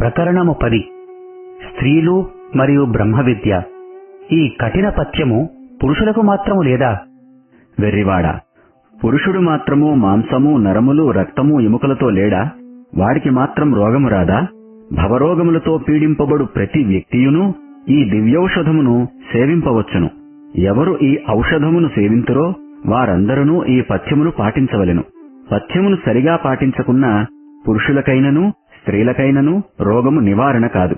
ప్రకరణము పది. స్త్రీలు మరియు బ్రహ్మ విద్య ఈ కఠిన పథ్యము పురుషులకు మాత్రము లేదా? వెర్రివాడ. పురుషుడు మాత్రము మాంసము నరములు రక్తము ఎముకలతో లేడా? వాడికి మాత్రం రోగము రాదా? భవరోగములతో పీడింపబడు ప్రతి వ్యక్తియును ఈ దివ్యౌషధమును సేవింపవచ్చును. ఎవరు ఈ ఔషధమును సేవింతురో వారందరూ ఈ పథ్యమును పాటించవలెను. పథ్యమును సరిగా పాటించకున్న పురుషులకైనను స్త్రీలకైనను రోగము నివారణ కాదు.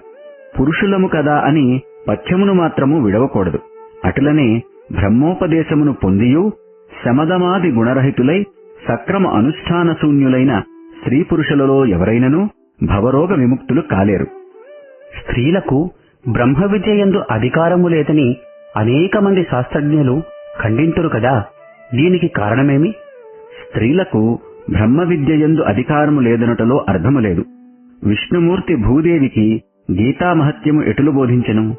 పురుషులము కదా అని పథ్యమును మాత్రము విడవకూడదు. అటులనే బ్రహ్మోపదేశమును పొందియు శమదమాది గుణరహితులై సక్రమ అనుష్ఠాన శూన్యులైన స్త్రీ పురుషులలో ఎవరైనను భవరోగ విముక్తులు కాలేరు. స్త్రీలకు బ్రహ్మ విద్యయందు అధికారము లేదని అనేక మంది శాస్త్రజ్ఞులు ఖండింతురు కదా? దీనికి కారణమేమి? స్త్రీలకు బ్రహ్మ విద్యయందు అధికారము లేదనటలో అర్థము లేదు. విష్ణుమూర్తి భూదేవికి గీతామహత్యము ఎటులు బోధించెను?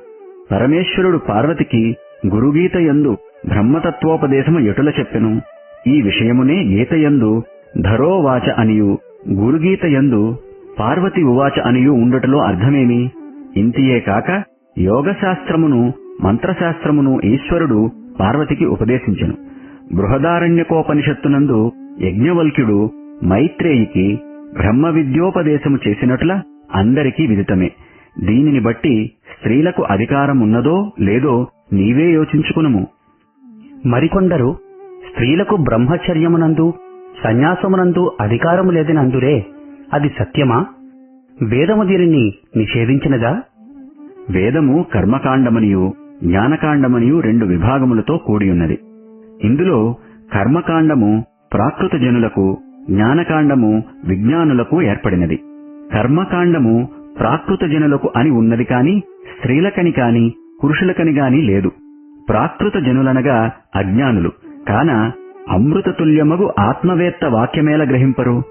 పరమేశ్వరుడు పార్వతికి గురుగీత యందు బ్రహ్మతత్వోపదేశము ఎటుల చెప్పెను? ఈ విషయమునే గీతయందు ధరోవాచ అనియు గురుగీత యందు పార్వతి ఉవాచ అనియు ఉండుటలో అర్థమేమి? ఇంతియే కాక యోగశాస్త్రమును మంత్రశాస్త్రమును ఈశ్వరుడు పార్వతికి ఉపదేశించెను. బృహదారణ్యకోపనిషత్తునందు యజ్ఞవల్క్యుడు మైత్రేయికి బ్రహ్మ విద్యోపదేశము చేసినట్ల అందరికీ విదితమే. దీనిని బట్టి స్త్రీలకు అధికారం ఉన్నదో లేదో నీవే యోచించుకునుము. మరికొందరు స్త్రీలకు బ్రహ్మచర్యమునందు సన్యాసమునందు అధికారము లేదని అందురే అది సత్యమా? వేదము దీనిని నిషేధించినదా? వేదము కర్మకాండమనియు జ్ఞానకాండమనియు రెండు విభాగములతో కూడియున్నది. ఇందులో కర్మకాండము ప్రాకృత జనులకు జ్ఞానకాండము విజ్ఞానులకు ఏర్పడినది. కర్మకాండము ప్రాకృత జనులకు అని ఉన్నది కాని స్త్రీలకని కాని పురుషులకని గాని లేదు. ప్రాకృత జనులనగా అజ్ఞానులు. కాన అమృతతుల్యమగు ఆత్మవేత్త వాక్యమేల గ్రహింపరు?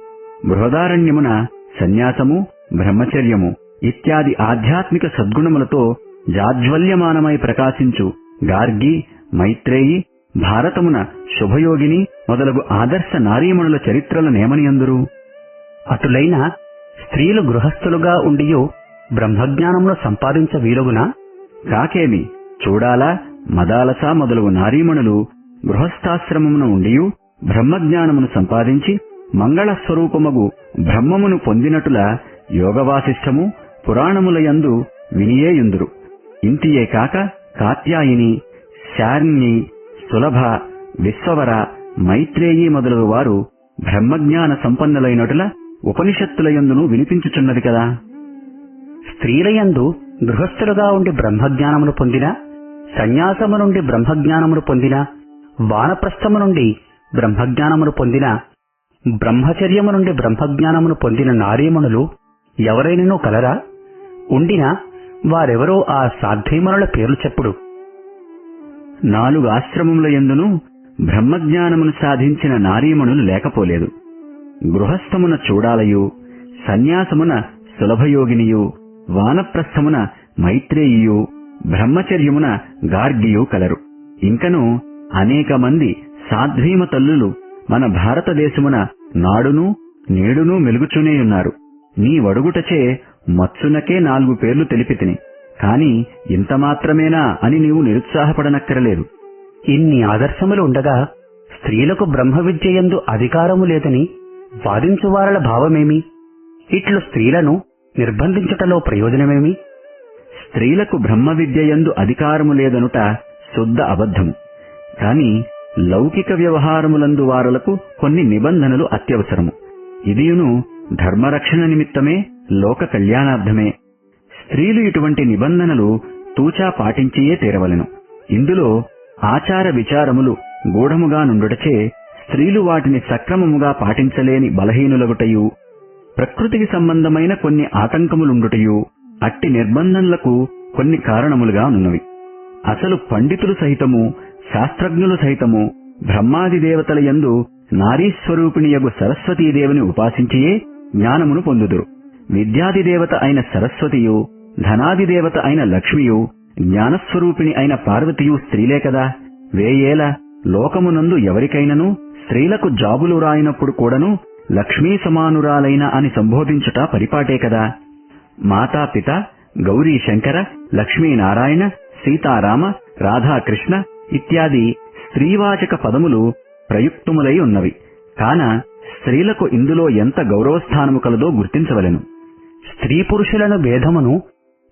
బృహదారణ్యమున సన్యాసము బ్రహ్మచర్యము ఇత్యాది ఆధ్యాత్మిక సద్గుణములతో జాజ్వల్యమానమై ప్రకాశించు. గార్గి మైత్రేయి భారతమున శుభయోగిని మొదలగు ఆదర్శ నారీమణుల చరిత్రలనేమనియందురు అటులైన స్త్రీలు గృహస్థులుగా ఉండియో బ్రహ్మజ్ఞానమును సంపాదించ వీలుగునా కాకేమి చూడాలా మదాలస మొదలగు నారీమణులు గృహస్థాశ్రమమును ఉండియు బ్రహ్మజ్ఞానమును సంపాదించి మంగళ స్వరూపమగు బ్రహ్మమును పొందినటుల యోగవాసిష్టము పురాణములయందు వినియేయుందురు. ఇంతియే కాక కాత్యాయిని శార్ణి సులభ విశ్వవర మైత్రేయి మొదలగు వారు బ్రహ్మజ్ఞాన సంపన్నులైనటుల ఉపనిషత్తులయందును వినిపించుచున్నది కదా. స్త్రీలయందు గృహస్థులుగా ఉండి బ్రహ్మజ్ఞానమును పొందిన సన్యాసము నుండి బ్రహ్మజ్ఞానమును పొందిన వానప్రస్థము నుండి బ్రహ్మజ్ఞానమును పొందిన బ్రహ్మచర్యము నుండి బ్రహ్మజ్ఞానమును పొందిన నారీమణులు ఎవరైనను కలరా? ఉండినా వారెవరో ఆ సాధ్వీమణుల పేర్లు చెప్పుడు. నాలుగు ఆశ్రమముల ఎందును బ్రహ్మజ్ఞానమును సాధించిన నారీమణులు లేకపోలేదు. గృహస్థమున చూడాలయు సన్యాసమున సులభయోగినియు వానప్రస్థమున మైత్రేయియు బ్రహ్మచర్యమున గార్గియు కలరు. ఇంకను అనేక మంది సాధ్వీమ తల్లులు మన భారతదేశమున నాడును నేడును మెలుగుచూనేయున్నారు నీ వడుగుటచే మత్సునకే నాలుగు పేర్లు తెలిపితిని కాని ఇంత మాత్రమేనా అని నీవు నిరుత్సాహపడనక్కరలేదు. ఇన్ని ఆదర్శములు ఉండగా స్త్రీలకు బ్రహ్మ విద్యయందు అధికారము లేదని వాదించువారల భావమేమి? ఇట్లు స్త్రీలను నిర్బంధించుటలో ప్రయోజనమేమి? స్త్రీలకు బ్రహ్మ విద్యయందు అధికారము లేదనుట శుద్ధ అబద్ధము కాని లౌకిక వ్యవహారములందు వారలకు కొన్ని నిబంధనలు అత్యవసరము. ఇదియును ధర్మరక్షణ నిమిత్తమే లోక కళ్యాణార్థమే. స్త్రీలు ఇటువంటి నిబంధనలు తూచా పాటించియే తీరవలెను. ఇందులో ఆచార విచారములు గూఢముగా నుండుటచే స్త్రీలు వాటిని సక్రమముగా పాటించలేని బలహీనులగుటయు ప్రకృతికి సంబంధమైన కొన్ని ఆటంకములుండుటయు అట్టి నిర్బంధంలకు కొన్ని కారణములుగా ఉన్నవి. అసలు పండితులు సహితము శాస్త్రజ్ఞులు సహితము బ్రహ్మాది దేవతల యందు నారీస్వరూపిణియగు సరస్వతీదేవిని ఉపాసించియే జ్ఞానమును పొందుదురు. విద్యాదిదేవత అయిన సరస్వతియు ధనాదిదేవత అయిన లక్ష్మియు జ్ఞానస్వరూపిణి అయిన పార్వతియు స్త్రీలే కదా. వేయేల లోకమునందు ఎవరికైనను స్త్రీలకు జాబులు రాయినప్పుడు కూడాను లక్ష్మీ సమానురాలైన అని సంబోధించుట పరిపాటే కదా. మాతాపిత గౌరీ శంకర లక్ష్మీనారాయణ సీతారామ రాధాకృష్ణ ఇత్యాది స్త్రీవాచక పదములు ప్రయుక్తములై ఉన్నవి. కాన స్త్రీలకు ఇందులో ఎంత గౌరవస్థానము కలదో గుర్తించవలెను. స్త్రీ పురుషులను భేదమును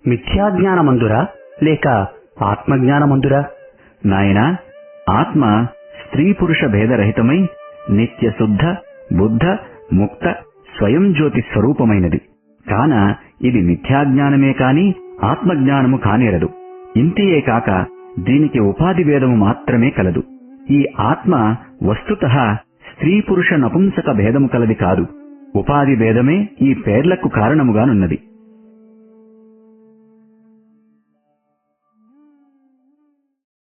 మిథ్యాజ్ఞానమందురా లేక ఆత్మజ్ఞానమందురా? నాయనా ఆత్మ స్త్రీ పురుష భేదరహితమై నిత్య శుద్ధ బుద్ధ ముక్త స్వయం జ్యోతి స్వరూపమైనది. కాన ఇది మిథ్యాజ్ఞానమే కాని ఆత్మజ్ఞానము కానేరదు. ఇంతియే కాక దీనికి ఉపాధి భేదము మాత్రమే కలదు. ఈ ఆత్మ వస్తుత స్త్రీ పురుష నపుంసక భేదము కలది కాదు. ఉపాధి భేదమే ఈ పేర్లకు కారణముగానున్నది.